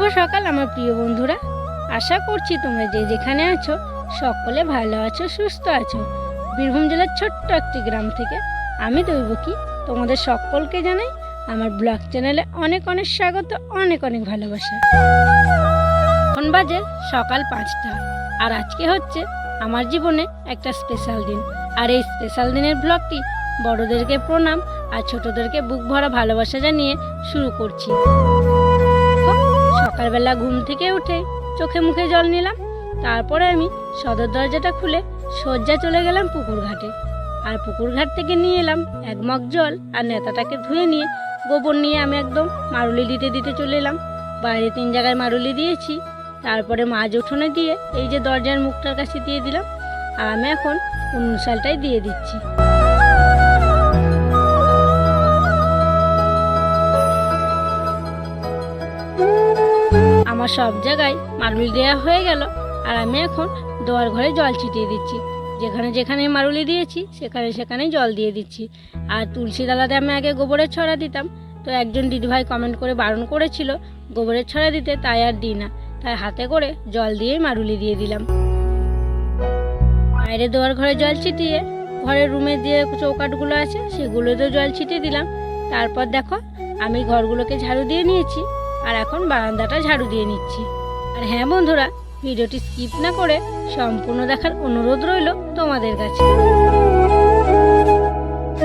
শুভ সকাল, আমার প্রিয় বন্ধুরা। আশা করছি তোমরা যে যেখানে আছো, সকলে ভালো আছো, সুস্থ আছো। বীরভূম জেলার ছোট্ট একটি গ্রাম থেকে আমি দৈবকী, তোমাদের সকলকে জানাই আমার ব্লগ চ্যানেলে অনেক অনেক স্বাগত, অনেক অনেক ভালোবাসা। এখন বাজে সকাল পাঁচটা, আর আজকে হচ্ছে আমার জীবনে একটা স্পেশাল দিন। আর এই স্পেশাল দিনের ব্লগটি বড়দেরকে প্রণাম আর ছোটদেরকে বুক ভরা ভালোবাসা জানিয়ে শুরু করছি। সকালবেলা ঘুম থেকে উঠে চোখে মুখে জল নিলাম। তারপরে আমি সদর দরজাটা খুলে সজ্জা চলে গেলাম পুকুর ঘাটে। আর পুকুর ঘাট থেকে নিয়ে এলাম এক মগ জল আর নেতাটাকে ধুয়ে নিয়ে গোবর নিয়ে আমি একদম মারুলি দিতে দিতে চলে এলাম। বাইরে তিন জায়গায় মারুলি দিয়েছি। তারপরে মাছ উঠোনে দিয়ে এই যে দরজার মুখটার কাছে দিয়ে দিলাম। আর আমি এখন উনুশালটাই দিয়ে দিচ্ছি। আমার সব জায়গায় মারুলি দেওয়া হয়ে গেল। আর আমি এখন দোয়ার ঘরে জল ছিটিয়ে দিচ্ছি। যেখানে যেখানে মারুলি দিয়েছি, সেখানে সেখানে জল দিয়ে দিচ্ছি। আর তুলসী ডালাতে আমি আগে গোবরের ছড়া দিতাম। তো একজন দিদিভাই কমেন্ট করে বারণ করেছিল, গোবরের ছড়া দিতে তাই আর দিই না। তাই হাতে করে জল দিয়েই মারুলি দিয়ে দিলাম। বাইরে দোয়ার ঘরে জল ছিটিয়ে, ঘরের রুমে যে চৌকাটগুলো আছে, সেগুলোতেও জল ছিটিয়ে দিলাম। তারপর দেখো, আমি ঘরগুলোকে ঝাড়ু দিয়ে নিয়েছি। আর এখন বারান্দাটা ঝাড়ু দিয়ে নিচ্ছি। আর হ্যাঁ বন্ধুরা, ভিডিওটি স্কিপ না করে সম্পূর্ণ দেখার অনুরোধ রইল তোমাদের কাছে।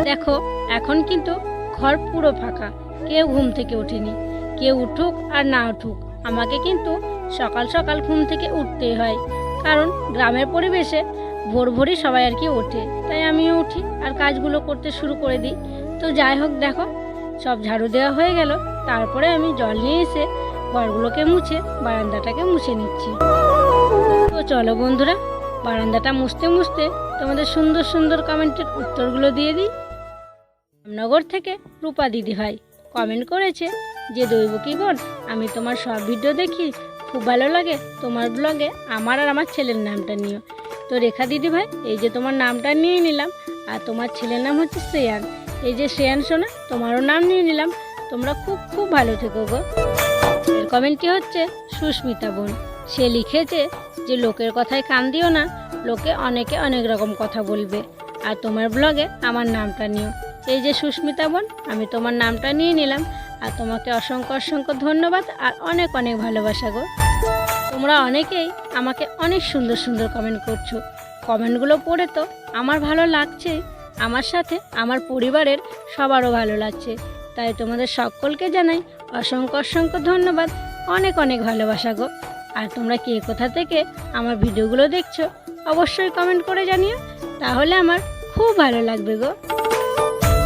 দেখো, এখন কিন্তু ঘর পুরো ফাঁকা। কেউ ঘুম থেকে ওঠেনি। কেউ উঠুক আর না উঠুক, আমাকে কিন্তু সকাল সকাল ঘুম থেকে উঠতেই হয়। কারণ গ্রামের পরিবেশে ভোর ভোরই সবাই আর কি ওঠে। তাই আমিও উঠি আর কাজগুলো করতে শুরু করে দিই। তো যাই হোক, দেখো, সব ঝাড়ু দেওয়া হয়ে গেল। তারপরে আমি জল নিয়ে এসে ঘরগুলোকে মুছে বারান্দাটাকে মুছে নিচ্ছি। তো চলো বন্ধুরা, বারান্দাটা মুছতে মুছতে তোমাদের সুন্দর সুন্দর কমেন্টের উত্তরগুলো দিয়ে দিই। রামনগর থেকে রূপা দিদি ভাই কমেন্ট করেছে যে দৈবকী বোন আমি তোমার সব ভিডিও দেখি, খুব ভালো লাগে। তোমার ব্লগে আমার আর আমার ছেলের নামটা নিও। তো রেখা দিদি ভাই, এই যে তোমার নামটা নিয়ে নিলাম, আর তোমার ছেলের নাম হচ্ছে শ্রেয়ান। এই যে শ্রেয়ান সোনা, তোমারও নাম নিয়ে নিলাম। তোমরা খুব খুব ভালো থেকো গো। এর কমেন্টটি হচ্ছে, সুস্মিতা বোন। সে লিখেছে যে লোকের কথায় কান দিও না, লোকে অনেকে অনেক রকম কথা বলবে। আর তোমার ব্লগে আমার নামটা নিও। এই যে সুস্মিতা বোন, আমি তোমার নামটা নিয়ে নিলাম। আর তোমাকে অসংখ্য অসংখ্য ধন্যবাদ আর অনেক অনেক ভালোবাসা গো। তোমরা অনেকেই আমাকে অনেক সুন্দর সুন্দর কমেন্ট করছ। কমেন্টগুলো পড়ে তো আমার ভালো লাগছে। আমার সাথে আমার পরিবারের সবারও ভালো লাগছে। তাই তোমাদের সকলকে জানাই অসংখ্য অসংখ্য ধন্যবাদ। অনেক অনেক ভালোবাসা গো। আর তোমরা কে কোথা থেকে আমার ভিডিওগুলো দেখছ, অবশ্যই কমেন্ট করে জানিও। তাহলে আমার খুব ভালো লাগবে গো।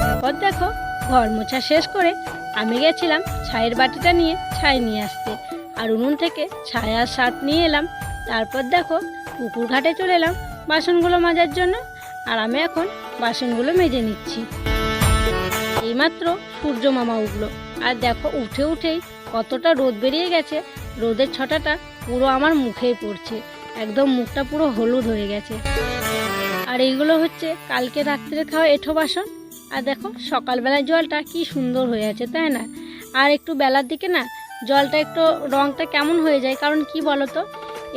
তারপর দেখো, ঘর মোছা শেষ করে আমি গেছিলাম ছায়ের বাটিটা নিয়ে ছাই নিয়ে আসতে। আর উনুন থেকে ছায় আর শার্ট নিয়ে এলাম। তারপর দেখো, পুকুর ঘাটে চলে এলাম বাসনগুলো মাজার জন্য। আর আমি এখন বাসনগুলো মেজে নিচ্ছি। এইমাত্র সূর্য মামা উঠল। আর দেখো, উঠে উঠেই কতটা রোদ বেরিয়ে গেছে, রোদের ছটাটা পুরো আমার মুখেই পড়ছে। একদম মুখটা পুরো হলুদ হয়ে গেছে। আর এইগুলো হচ্ছে কালকে রাত্রে খাওয়া এঁঠো বাসন। আর দেখো, সকালবেলায় জলটা কি সুন্দর হয়ে আছে, তাই না? আর একটু বেলার দিকে না, জলটা একটু রঙটা কেমন হয়ে যায়, কারণ কি বলো তো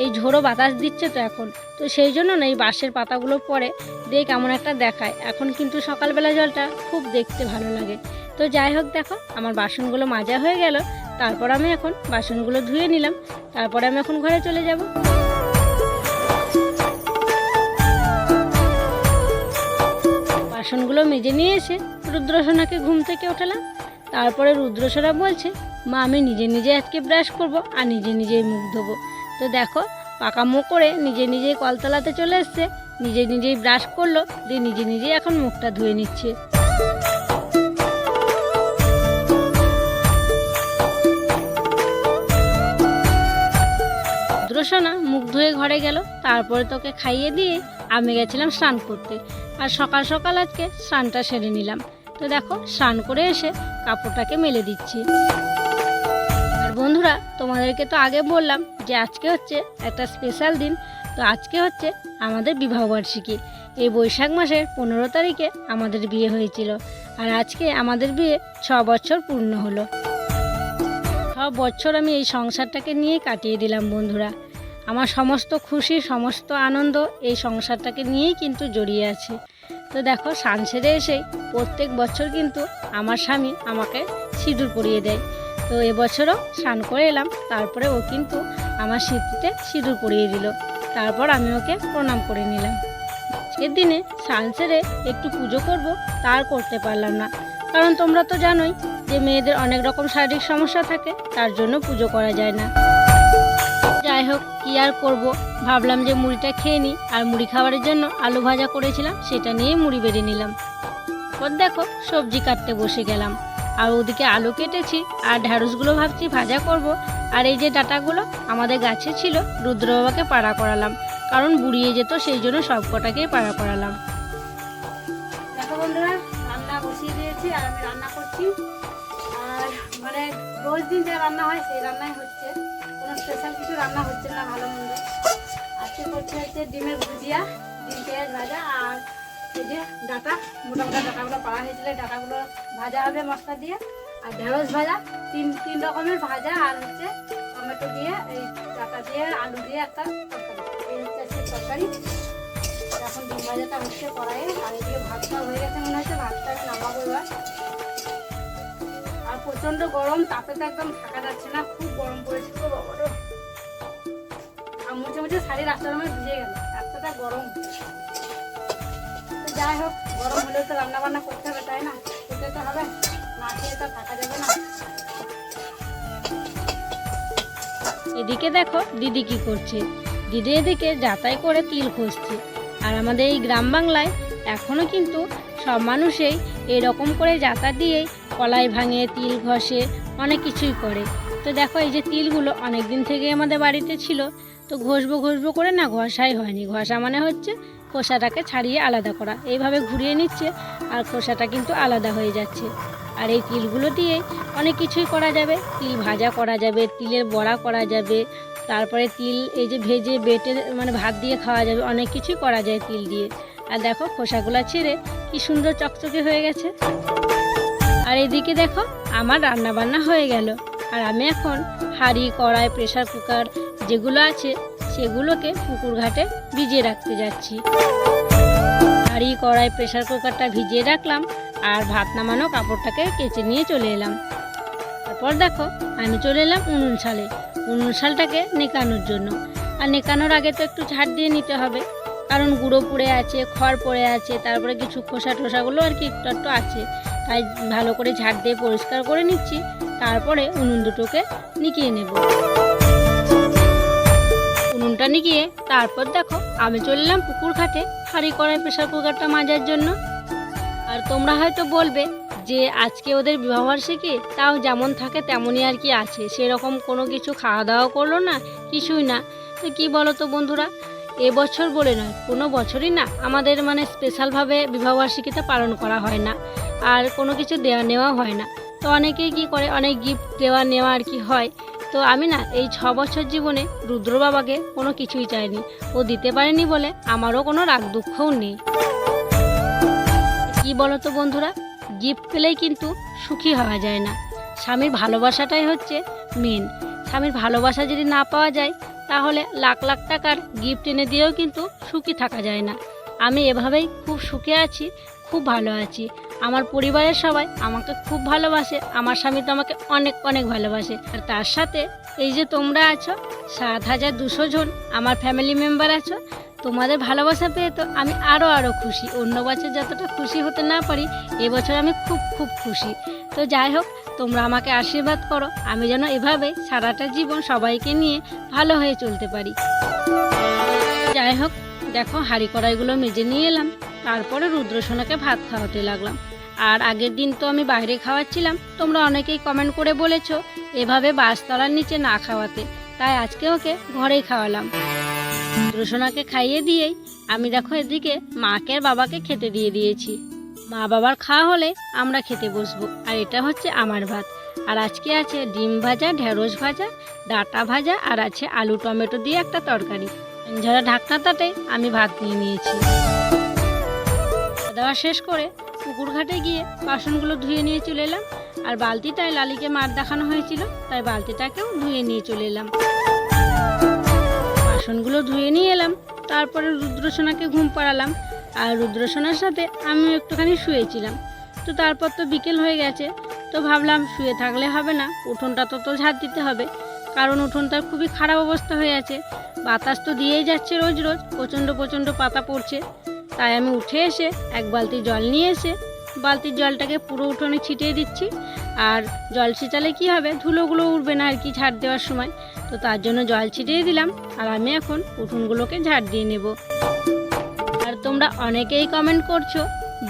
এই ঝোড়ো বাতাস দিচ্ছে তো এখন। তো সেই জন্য না এই বাঁশের পাতাগুলো পরে দিয়ে কেমন একটা দেখায়। এখন কিন্তু সকালবেলা জলটা খুব দেখতে ভালো লাগে। তো যাই হোক দেখো, আমার বাসনগুলো মাজা হয়ে গেল। তারপর আমি এখন বাসনগুলো ধুয়ে নিলাম। তারপরে আমি এখন ঘরে চলে যাব। বাসনগুলো মেজে নিয়ে এসে রুদ্রসোনাকে ঘুম থেকে ওঠালাম। তারপরে রুদ্রসোনা বলছে, মা, আমি নিজে নিজে আজকে ব্রাশ করব আর নিজে নিজেই মুখ ধোবো। তো দেখো পাকা মুখ করে নিজে নিজেই কলতলাতে চলে এসছে। নিজে নিজেই ব্রাশ করল, দিয়ে নিজে নিজেই এখন মুখটা ধুয়ে নিচ্ছে। রুদ্রসোনা মুখ ধুয়ে ঘরে গেল, তারপরে তোকে খাইয়ে দিয়ে আমি গেছিলাম স্নান করতে। আর সকাল সকাল আজকে স্নানটা সেরে নিলাম। তো দেখো, স্নান করে এসে কাপড়টাকে মেলে দিচ্ছি। বন্ধুরা, তোমাদেরকে তো আগে বললাম যে আজকে হচ্ছে একটা স্পেশাল দিন। তো আজকে হচ্ছে আমাদের বিবাহবার্ষিকী এই বৈশাখ মাসের পনেরো তারিখে আমাদের বিয়ে হয়েছিল। আর আজকে আমাদের বিয়ে ছ বছর পূর্ণ হলো। ছ বছর আমি এই সংসারটাকে নিয়েই কাটিয়ে দিলাম বন্ধুরা। আমার সমস্ত খুশি, সমস্ত আনন্দ এই সংসারটাকে নিয়েই কিন্তু জড়িয়ে আছে। তো দেখো, সান সেরে এসেই প্রত্যেক বছর কিন্তু আমার স্বামী আমাকে সিঁদুর পরিয়ে দেয়। তো এবছরও স্নান করে এলাম। তারপরে ও কিন্তু আমার স্মৃতিতে সিঁদুর পরিয়ে দিল। তারপর আমি ওকে প্রণাম করে নিলাম। আজকের দিনে স্নান সেরে একটু পুজো করব তার করতে পারলাম না। কারণ তোমরা তো জানোই যে মেয়েদের অনেক রকম শারীরিক সমস্যা থাকে, তার জন্য পুজো করা যায় না। যাই হোক, কী আর করব? ভাবলাম যে মুড়িটা খেয়ে নিই, আর মুড়ি খাবারের জন্য আলু ভাজা করেছিলাম, সেটা নিয়েই মুড়ি বেড়ে নিলাম। পর দেখো, সবজি কাটতে বসে গেলাম। আর ওদিকে আলু কেটেছি, আর ঢ্যাঁড়সগুলো ভাবছি ভাজা করব। আর এই যে ডাটাগুলো আমাদের গাছে ছিল রুদ্র বাবাকে পাড়া করালাম। কারণ বুড়িয়ে যেত সেই জন্য সব কটাকেই পাড়া করালাম। দেখো বন্ধুরা, রান্না বসিয়ে দিয়েছি, আর আমি রান্না করছি। আর মানে রোজ দিন যা রান্না হয়, সেই রান্নাই হচ্ছে। কোনো স্পেশাল কিছু রান্না হচ্ছে না, ভালো মন্দ। আজকে করছে হচ্ছে ডিমের ভুজিয়া, ডিম পেঁয়াজ ভাজা, আর এই যে ডাটা মোটা মোটা ডাটাগুলো পাড়া হয়েছিল ডাটাগুলো ভাজা হবে মশলা দিয়ে। আর ঢেঁড়স ভাজা, তিন তিন রকমের ভাজা আর হচ্ছে টমেটো দিয়ে, এই ডাটা দিয়ে, আলু দিয়ে একটা তরকারি। এই হচ্ছে তরকারি। এখন ডিম ভাজাটা হচ্ছে কড়াইয়ে। আর এদিকে ভাতটা হয়ে গেছে মনে হচ্ছে, ভাতটা নামাবো এবার। আর প্রচণ্ড গরম, তাপে তো একদম থাকা যাচ্ছে না, খুব গরম পড়েছে বাবারও আর মুছে মুছে শাড়ি রাস্তার মধ্যে ভিজে গেল রাস্তাটা গরম। যাই হোক, গরম হলেও তো করতে হবে, তাই না? খেতে তো হবে, না খেয়ে তো থাকা যাবে না। এদিকে দেখো, দিদি কি করছে? দিদি এদিকে যাতাই করে তিল খুঁজছে। আর আমাদের এই গ্রাম বাংলায় এখনও কিন্তু সব মানুষেই এরকম করে যাতা দিয়েই কলাই ভাঙে, তিল ঘষে, অনেক কিছুই করে। তো দেখো, এই যে তিলগুলো অনেক দিন থেকে আমাদের বাড়িতে ছিল। তো ঘষবো ঘষবো করে না, ঘষাই হয়নি। ঘষা মানে হচ্ছে খোসাটাকে ছাড়িয়ে আলাদা করা। এইভাবে ঘুরিয়ে নিচ্ছে আর খোসাটা কিন্তু আলাদা হয়ে যাচ্ছে। আর এই তিলগুলো দিয়ে অনেক কিছুই করা যাবে। তিল ভাজা করা যাবে, তিলের বড়া করা যাবে, তারপরে তিল এই যে ভেজে বেটে মানে ভাত দিয়ে খাওয়া যাবে, অনেক কিছুই করা যায় তিল দিয়ে। আর দেখো খোসাগুলো ছিঁড়ে কি সুন্দর চকচকে হয়ে গেছে। আর এদিকে দেখো আমার রান্না বান্না হয়ে গেল। আর আমি এখন হাঁড়ি, কড়াই, প্রেসার কুকার যেগুলো আছে সেগুলোকে পুকুর ঘাটে ভিজিয়ে রাখতে যাচ্ছি। হাঁড়ি কড়াই প্রেসার কুকারটা ভিজিয়ে রাখলাম আর ভাত নামানো কাপড়টাকে কেচে নিয়ে চলে এলাম। তারপর দেখো, আমি চলে এলাম উনুন শালে। উনুন শালটাকে নেকানোর জন্য। আর নেকানোর আগে তো একটু ঝাড় দিয়ে নিতে হবে। কারণ গুঁড়ো পড়ে আছে, খড় পড়ে আছে, তারপরে কিছু খোসা টোসাগুলো আর কি একটু একটু আছে। তাই ভালো করে ঝাড় দিয়ে পরিষ্কার করে নিচ্ছি। তারপরে উনুন দুটোকে নিকিয়ে নেব। উনুনটা গিয়ে তারপর দেখো, আমি চললাম পুকুর ঘাটে। হাঁড়ি কড়াই প্রেশার কুকারটা মাজার জন্য। আর তোমরা হয়তো বলবে যে আজকে ওদের বিবাহবার্ষিকী তাও যেমন থাকে তেমনই আর কি আছে। সেরকম কোনো কিছু খাওয়া দাওয়া করল না, কিছুই না। তো কী বলো তো বন্ধুরা এবছর বলে নয়, কোনো বছরই না আমাদের মানে স্পেশালভাবে বিবাহবার্ষিকীটা পালন করা হয় না। আর কোনো কিছু দেওয়া নেওয়া হয় না। তো অনেকেই কি করে, অনেক গিফট দেওয়া নেওয়া আর কি হয়। তো আমি না এই ছ বছর জীবনে রুদ্র বাবাকে কোনো কিছুই চাইনি। ও দিতে পারেনি বলে আমারও কোনো রাগ দুঃখও নেই। কি বলো তো বন্ধুরা গিফট পেলেই কিন্তু সুখী হওয়া যায় না। স্বামীর ভালোবাসাটাই হচ্ছে মেন স্বামীর ভালোবাসা যদি না পাওয়া যায়, তাহলে লাখ লাখ টাকার গিফট এনে দিয়েও কিন্তু সুখী থাকা যায় না। আমি এভাবেই খুব সুখে আছি, খুব ভালো আছি। আমার পরিবারের সবাই আমাকে খুব ভালোবাসে, আমার স্বামী তো আমাকে অনেক অনেক ভালোবাসে। আর তার সাথে এই যে তোমরা আছো, সাত হাজার দুশো জন আমার ফ্যামিলি মেম্বার আছো, তোমাদের ভালোবাসা পেয়ে তো আমি আরও আরও খুশি। অন্য বছর যতটা খুশি হতে না পারি এবছর আমি খুব খুব খুশি। তো যাই হোক, তোমরা আমাকে আশীর্বাদ করো, আমি যেন এভাবে সারাটা জীবন সবাইকে নিয়ে ভালো হয়ে চলতে পারি। যাই হোক, দেখো হাঁড়ি কড়াইগুলো মেজে নিয়ে এলাম, তারপরে রুদ্রসোনাকে ভাত খাওয়াতে লাগলাম। আর আগের দিন তো আমি বাইরে খাওয়াচ্ছিলাম। তোমরা অনেকেই কমেন্ট করে বলেছ এভাবে বাসতলার নিচে না খাওয়াতে। তাই আজকে ওকে ঘরেই খাওয়ালাম। রুদ্রসোনাকে খাইয়ে দিয়েই আমি দেখো এদিকে মাকে বাবাকে খেতে দিয়ে দিয়েছি। মা বাবার খাওয়া হলে আমরা খেতে বসবো। আর এটা হচ্ছে আমার ভাত। আর আজকে আছে ডিম ভাজা, ঢেঁড়স ভাজা, ডাটা ভাজা আর আছে আলু টমেটো দিয়ে একটা তরকারি। ঝরা ঢাকনাটাতে আমি ভাত নিয়ে নিয়েছি। খাওয়া দাওয়া শেষ করে পুকুর ঘাটে গিয়ে বাসনগুলো ধুয়ে নিয়ে চলে এলাম। আর বালতিটায় লালিকে মার দেখানো হয়েছিল, তাই বালতিটাকেও ধুয়ে নিয়ে চলে এলাম। বাসনগুলো ধুয়ে নিয়ে এলাম, তারপরে রুদ্রসোনাকে ঘুম পাড়ালাম। আর রুদ্রসোনার সাথে আমিও একটুখানি শুয়েছিলাম। তো তারপর তো বিকেল হয়ে গেছে, তো ভাবলাম শুয়ে থাকলে হবে না, উঠোনটা তো তো ঝাড় দিতে হবে। কারণ উঠোনটার খুবই খারাপ অবস্থা হয়ে আছে। বাতাস তো দিয়েই যাচ্ছে রোজ রোজ, প্রচণ্ড প্রচণ্ড পাতা পড়ছে। তাই আমি উঠে এসে এক বালতি জল নিয়ে এসে বালতির জলটাকে পুরো উঠোনে ছিটিয়ে দিচ্ছি। আর জল ছিটালে কি হবে? ধুলোগুলো উঠবে না আর কি ঝাড় দেওয়ার সময়। তো তার জন্য জল ছিটিয়ে দিলাম। আর আমি এখন উঠোনগুলোকে ঝাড় দিয়ে নেব। আর তোমরা অনেকেই কমেন্ট করছ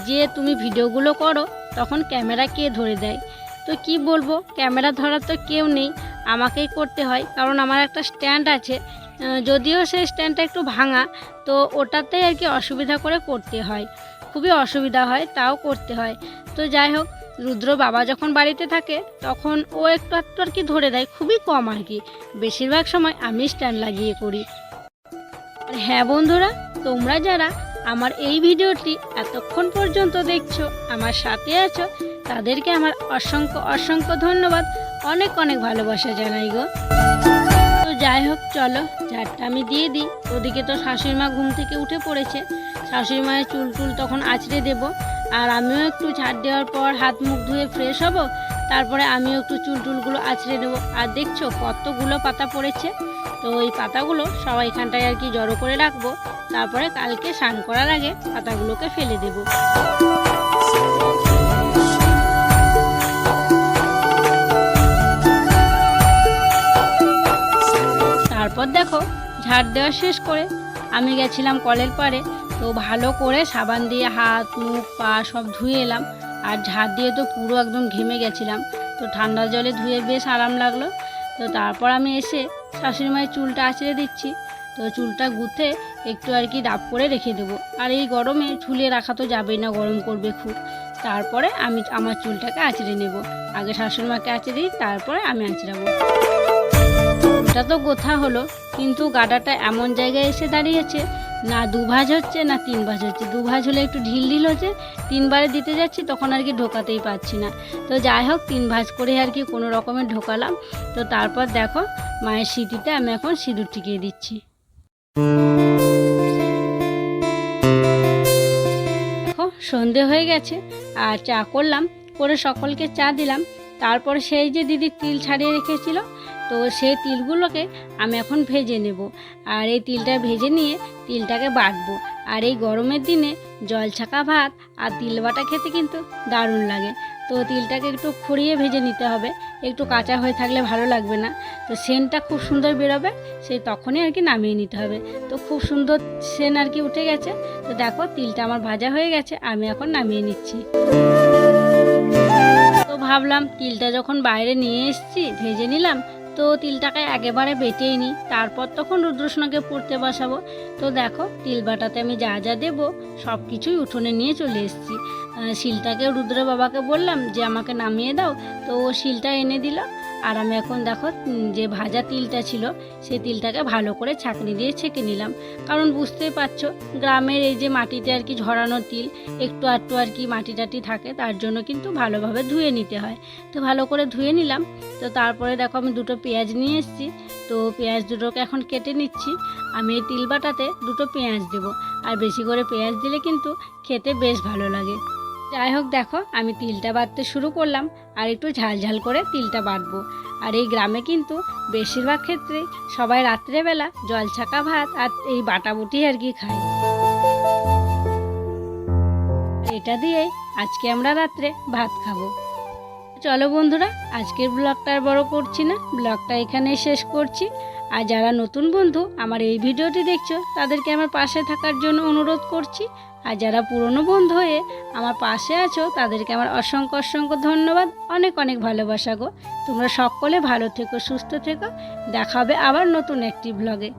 যে তুমি ভিডিওগুলো করো, তখন ক্যামেরা কে ধরে দেয়? তো কি বলব? ক্যামেরা ধরার তো কেউ নেই। আমাকেই করতে হয়। কারণ আমার একটা স্ট্যান্ড আছে। যদিও সেই স্ট্যান্ডটা একটু ভাঙা, তো ওটাতেই আর কি অসুবিধা করে করতে হয়। খুবই অসুবিধা হয়, তাও করতে হয়। তো যাই হোক, রুদ্র বাবা যখন বাড়িতে থাকে, তখন ও একটু একটু আর কি ধরে দেয়, খুবই কম আর কি। বেশিরভাগ সময় আমি স্ট্যান্ড লাগিয়ে করি। হ্যাঁ বন্ধুরা, তোমরা যারা আমার এই ভিডিওটি এতক্ষণ পর্যন্ত দেখছ, আমার সাথে আছো, তাদেরকে আমার অসংখ্য অসংখ্য ধন্যবাদ। অনেক অনেক ভালোবাসা জানাই গো। যাই হোক, চলো, ঝাড়টা আমি দিয়ে দিই। ওদিকে তো শাশুড়ি মা ঘুম থেকে উঠে পড়েছে। শাশুড়ি মায়ের চুল টুল তখন আছড়ে দেব। আর আমিও একটু ঝাড় দেওয়ার পর হাত মুখ ধুয়ে ফ্রেশ হব। তারপরে আমিও একটু চুল টুলগুলো আছড়ে নেব। আর দেখছ, কতগুলো পাতা পড়েছে। তো ওই পাতাগুলো সবাই এখানটায় আর কি জড়ো করে রাখব। তারপরে কালকে স্নান করার আগে পাতাগুলোকে ফেলে দেবো। তারপর দেখো, ঝাড় দেওয়া শেষ করে আমি গেছিলাম কলের পাড়ে, তো ভালো করে সাবান দিয়ে হাত, মুখ, পা সব ধুয়ে এলাম। আর ঝাড় দিয়ে তো পুরো একদম ঘেমে গেছিলাম। তো ঠান্ডা জলে ধুয়ে বেশ আরাম লাগল। তো তারপর আমি এসে শাশুড়ি মায়ের চুলটা আঁচড়ে দিচ্ছি। তো চুলটা গুঁথে একটু আর কি ডাব করে রেখে দেবো। আর এই গরমে ঝুলিয়ে রাখা তো যাবেই না, গরম করবে খুব। তারপরে আমি আমার চুলটাকে আঁচড়ে নেব। আগে শাশুড়ি মাকে আঁচড়ে দিই, তারপরে আমি আঁচড়াবো। ওটা তো গোথা হলো, কিন্তু গাডাটা এমন জায়গায় এসে দাঁড়িয়েছে, না দু ভাঁজ হচ্ছে, না তিন ভাঁজ হচ্ছে। দু ভাঁজ হলে একটু ঢিল ঢিল হচ্ছে, তিনবারে দিতে যাচ্ছি, তখন আর কি ঢোকাতেই পারছি না। তো যাই হোক, তিন ভাঁজ করে আর কি কোনো রকমের ঢোকালাম। তো তারপর দেখো, মায়ের সিটিতে আমি এখন সিঁদুর টিকিয়ে দিচ্ছি। সন্ধে হয়ে গেছে, আর চা করলাম, করে সকলকে চা দিলাম। তারপর সেই যে দিদি তিল ছাড়িয়ে রেখেছিল তো সেই তিলগুলোকে আমি এখন ভেজে নেব। আর এই তিলটা ভেজে নিয়ে তিলটাকে বাটবো। আর এই গরমের দিনে জল ছাকা ভাত আর তিল বাটা খেতে কিন্তু দারুণ লাগে। তো তিলটাকে একটু খড়িয়ে ভেজে নিতে হবে। একটু কাঁচা হয়ে থাকলে ভালো লাগবে না। তো সেনটা খুব সুন্দর বেরোবে, সেই তখনই আর কি নামিয়ে নিতে হবে। তো খুব সুন্দর সেন আর কি উঠে গেছে। তো দেখো তিলটা আমার ভাজা হয়ে গেছে, আমি এখন নামিয়ে নিচ্ছি। তো ভাবলাম তিলটা যখন বাইরে নিয়ে এসেছি, ভেজে নিলাম তো তিলটাকে একেবারে বেটেই নিই। তারপর তখন রুদ্রসোনাকে পড়তে বসাবো। তো দেখো, তিল বাটাতে আমি যা যা দেবো সব কিছুই উঠোনে নিয়ে চলে এসেছি। শিলটাকে রুদ্র বাবাকে বললাম যে, আমাকে নামিয়ে দাও। তো ও শিলটা এনে দিল। আর আমি এখন দেখো যে ভাজা তিলটা ছিল, সেই তিলটাকে ভালো করে ছাঁকনি দিয়ে ছেঁকে নিলাম। কারণ বুঝতেই পারছ, গ্রামের এই যে মাটিতে আর কি ঝরানো তিল, একটু আধটু আর কি মাটি টাটি থাকে, তার জন্য কিন্তু ভালোভাবে ধুয়ে নিতে হয়। তো ভালো করে ধুয়ে নিলাম। তো তারপরে দেখো, আমি দুটো পেঁয়াজ নিয়ে এসেছি। তো পেঁয়াজ দুটোকে এখন কেটে নিচ্ছি। আমি এই তিল বাটাতে দুটো পেঁয়াজ দেবো। আর বেশি করে পেঁয়াজ দিলে কিন্তু খেতে বেশ ভালো লাগে। যাই হোক দেখো, আমি তিলটা বাটতে শুরু করলাম। আর একটু ঝাল ঝাল করে তিলটা বাটবো। আর এই গ্রামে কিন্তু বেশিরভাগ ক্ষেত্রে সবাই রাত্রেবেলা জল ছাকা ভাত আর এই বাটাবুটি আর কি খায়। এটা দিয়ে আজকে আমরা রাত্রে ভাত খাব। চলো বন্ধুরা, আজকের ব্লগটা আর বড় করছি না। ব্লগটা এখানেই শেষ করছি। আর যারা নতুন বন্ধু, আমার এই ভিডিওটি দেখছ, তাদেরকে আমার পাশে থাকার জন্য অনুরোধ করছি। আর যারা পুরনো বন্ধু হয়ে আমার পাশে আছো, তাদেরকে আমার অসংখ্য অসংখ্য ধন্যবাদ। অনেক অনেক ভালোবাসা গো। তোমরা সকলে ভালো থেকো, সুস্থ থেকো। দেখা হবে আবার নতুন একটি ব্লগে